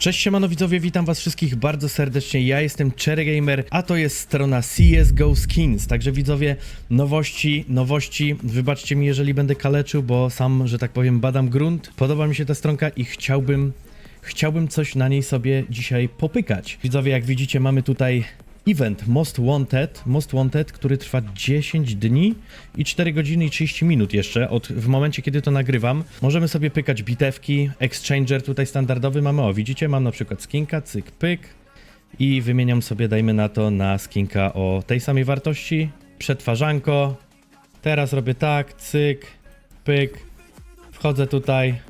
Cześć siemano widzowie, witam was wszystkich bardzo serdecznie, ja jestem Cherry Gamer, a to jest strona CSGO Skins, także widzowie, nowości, nowości, wybaczcie mi jeżeli będę kaleczył, bo sam, że tak powiem, badam grunt, podoba mi się ta stronka i chciałbym, chciałbym coś na niej sobie dzisiaj popykać. Widzowie, jak widzicie, mamy tutaj event Most Wanted, Most Wanted, który trwa 10 dni i 4 godziny i 30 minut jeszcze od w momencie kiedy to nagrywam. Możemy sobie pykać bitewki, exchanger tutaj standardowy mamy, o widzicie, mam na przykład skinka, cyk, pyk. I wymieniam sobie, dajmy na to, na skinka o tej samej wartości, przetwarzanko, teraz robię tak, cyk, pyk, wchodzę tutaj.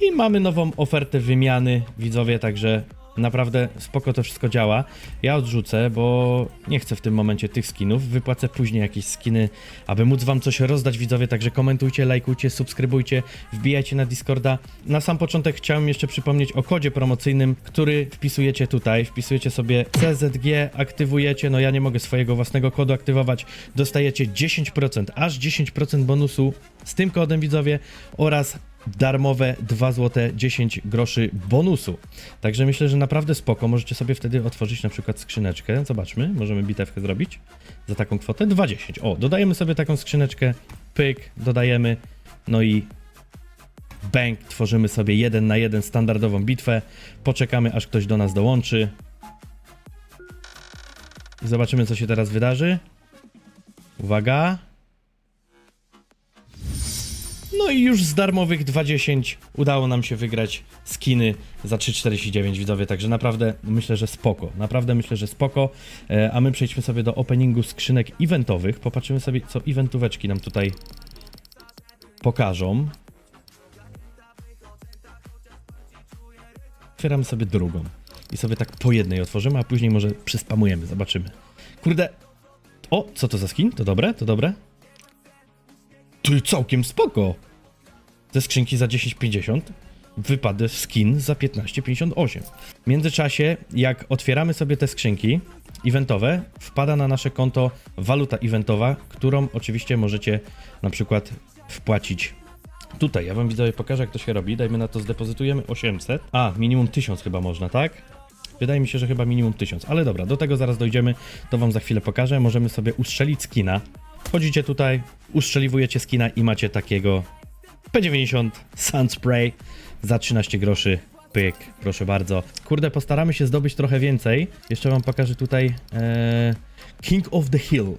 I mamy nową ofertę wymiany, widzowie, także naprawdę spoko to wszystko działa. Ja odrzucę, bo nie chcę w tym momencie tych skinów. Wypłacę później jakieś skiny, aby móc wam coś rozdać, widzowie, także komentujcie, lajkujcie, subskrybujcie, wbijajcie na Discorda. Na sam początek chciałem jeszcze przypomnieć o kodzie promocyjnym, który wpisujecie tutaj. Wpisujecie sobie CZG, aktywujecie, no ja nie mogę swojego własnego kodu aktywować. Dostajecie 10%, aż 10% bonusu z tym kodem, widzowie, oraz darmowe 2 zł 10 groszy bonusu. Także myślę, że naprawdę spoko. Możecie sobie wtedy otworzyć na przykład skrzyneczkę. Zobaczmy, możemy bitewkę zrobić za taką kwotę 2,10. O, dodajemy sobie taką skrzyneczkę, pyk, dodajemy, no i bang, tworzymy sobie jeden na jeden standardową bitwę. Poczekamy, aż ktoś do nas dołączy. I zobaczymy, co się teraz wydarzy. Uwaga. No i już z darmowych 20 udało nam się wygrać skiny za 3,49 widzowie, także naprawdę myślę, że spoko. Naprawdę myślę, że spoko. E, a my przejdźmy sobie do openingu skrzynek eventowych. Popatrzymy sobie, co eventóweczki nam tutaj pokażą. Otwieramy sobie drugą. I sobie tak po jednej otworzymy, a później może przyspamujemy, zobaczymy. Kurde. O, co to za skin? To dobre? To dobre? Ty całkiem spoko. Te skrzynki za 10,50 wypadł skin za 15,58. W międzyczasie, jak otwieramy sobie te skrzynki eventowe, wpada na nasze konto waluta eventowa, którą oczywiście możecie na przykład wpłacić tutaj. Ja wam widzowie pokażę, jak to się robi. Dajmy na to, zdepozytujemy 800. A, minimum 1000 chyba można, tak? Wydaje mi się, że chyba minimum 1000, ale dobra, do tego zaraz dojdziemy, to wam za chwilę pokażę. Możemy sobie ustrzelić skina. Wchodzicie tutaj, ustrzeliwujecie skina i macie takiego P90 Sun Spray za 13 groszy. Pyk, proszę bardzo. Kurde, postaramy się zdobyć trochę więcej. Jeszcze wam pokażę tutaj e, King of the Hill.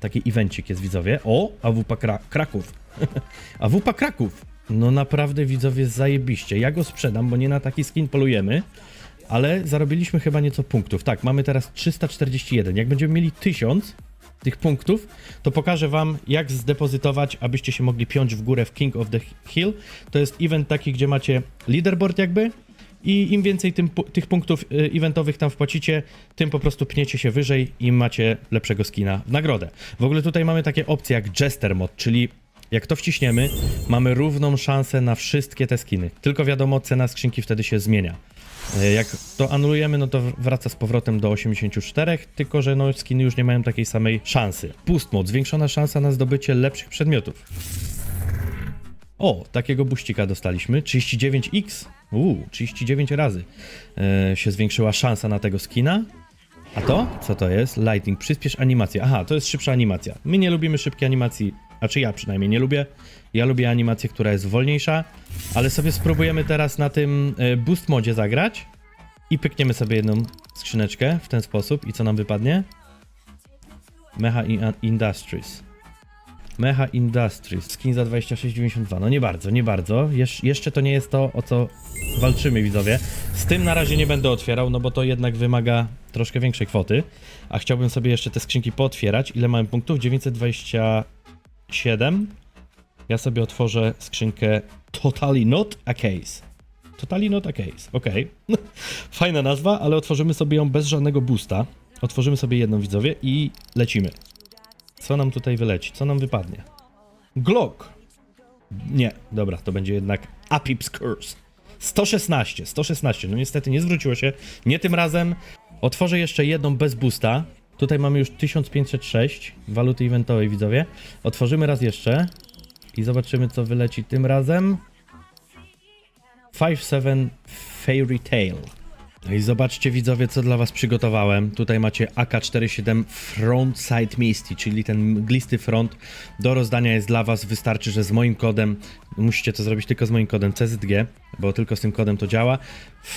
Taki evencik jest, widzowie. O, AWP Kra Kraków. AWP Kraków. No naprawdę, widzowie, zajebiście. Ja go sprzedam, bo nie na taki skin polujemy. Ale zarobiliśmy chyba nieco punktów. Tak, mamy teraz 341. Jak będziemy mieli 1000 tych punktów, to pokażę wam, jak zdepozytować, abyście się mogli piąć w górę w King of the Hill. To jest event taki, gdzie macie leaderboard jakby i im więcej tym, tych punktów y, eventowych tam wpłacicie, tym po prostu pniecie się wyżej i macie lepszego skina w nagrodę. W ogóle tutaj mamy takie opcje jak Jester Mod, czyli jak to wciśniemy, mamy równą szansę na wszystkie te skiny. Tylko wiadomo, cena skrzynki wtedy się zmienia. E, Jak to anulujemy, no to wraca z powrotem do 84, tylko że no skiny już nie mają takiej samej szansy. Boost mod, zwiększona szansa na zdobycie lepszych przedmiotów. O, takiego buścika dostaliśmy. 39x. Uuu, 39 razy e, się zwiększyła szansa na tego skina. A to? Co to jest? Lighting. Przyspiesz animację. Aha, to jest szybsza animacja. My nie lubimy szybkiej animacji. Znaczy ja przynajmniej nie lubię. Ja lubię animację, która jest wolniejsza. Ale sobie spróbujemy teraz na tym e, boost modzie zagrać. I pykniemy sobie jedną skrzyneczkę w ten sposób. I co nam wypadnie? Mecha Industries. Mecha Industries. Skin za 26,92. No nie bardzo, nie bardzo. Jesz jeszcze to nie jest to, o co walczymy, widzowie. Z tym na razie nie będę otwierał, no bo to jednak wymaga troszkę większej kwoty. A chciałbym sobie jeszcze te skrzynki pootwierać. Ile mamy punktów? 927. Ja sobie otworzę skrzynkę Totally Not a Case. Totally Not a Case, okej. Fajna nazwa, ale otworzymy sobie ją bez żadnego boosta. Otworzymy sobie jedną, widzowie, i lecimy. Co nam tutaj wyleci? Co nam wypadnie? Glock. Nie, dobra, to będzie jednak Apip's Curse. 116, 116. No niestety nie zwróciło się. Nie tym razem. Otworzę jeszcze jedną bez boosta. Tutaj mamy już 1506 waluty eventowej, widzowie. Otworzymy raz jeszcze i zobaczymy, co wyleci tym razem. 5-7 Fairy Tale. No i zobaczcie widzowie, co dla was przygotowałem. Tutaj macie AK-47 Frontside Misty, czyli ten mglisty front. Do rozdania jest dla was, wystarczy, że z moim kodem, musicie to zrobić tylko z moim kodem CZG, bo tylko z tym kodem to działa.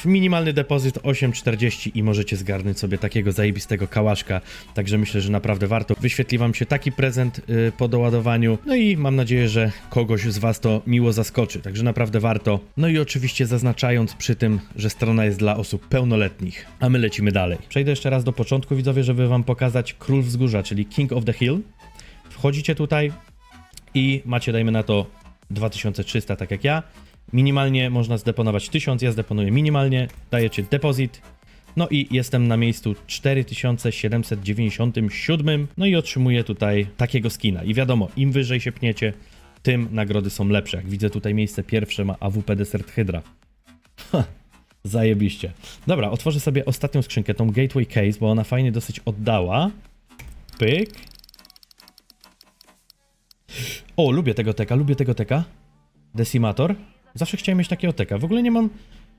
Minimalny depozyt 8,40 i możecie zgarnąć sobie takiego zajebistego kałaszka. Także myślę, że naprawdę warto. Wyświetli wam się taki prezent yy, po doładowaniu. No i mam nadzieję, że kogoś z was to miło zaskoczy. Także naprawdę warto. No i oczywiście zaznaczając przy tym, że strona jest dla osób pełnoletnich. A my lecimy dalej. Przejdę jeszcze raz do początku, widzowie, żeby wam pokazać Król Wzgórza, czyli King of the Hill. Wchodzicie tutaj i macie, dajmy na to, 2300, tak jak ja. Minimalnie można zdeponować 1000, ja zdeponuję minimalnie, dajecie depozyt. No i jestem na miejscu 4797, no i otrzymuję tutaj takiego skina. I wiadomo, im wyżej się pniecie, tym nagrody są lepsze. Jak widzę tutaj miejsce pierwsze ma AWP Desert Hydra. Ha, zajebiście. Dobra, otworzę sobie ostatnią skrzynkę, tą Gateway Case, bo ona fajnie dosyć oddała. Pyk. O, lubię tego teka, lubię tego teka. Decimator. Zawsze chciałem mieć takiego teka. W ogóle nie mam,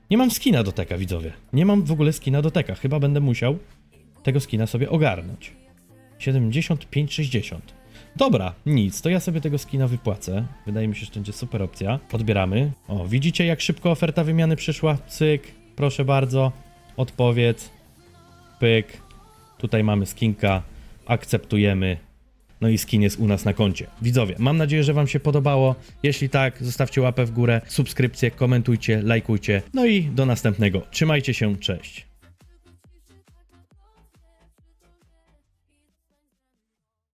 nie mam skina do teka, widzowie. Nie mam w ogóle skina do teka. Chyba będę musiał tego skina sobie ogarnąć. 75,60. Dobra, nic, to ja sobie tego skina wypłacę. Wydaje mi się, że to będzie super opcja. Odbieramy. O, widzicie jak szybko oferta wymiany przyszła? Cyk, proszę bardzo. Odpowiedz. Pyk. Tutaj mamy skinka. Akceptujemy. No i skin jest u nas na koncie. Widzowie, mam nadzieję, że Wam się podobało. Jeśli tak, zostawcie łapę w górę, subskrypcję, komentujcie, lajkujcie. No i do następnego. Trzymajcie się, cześć.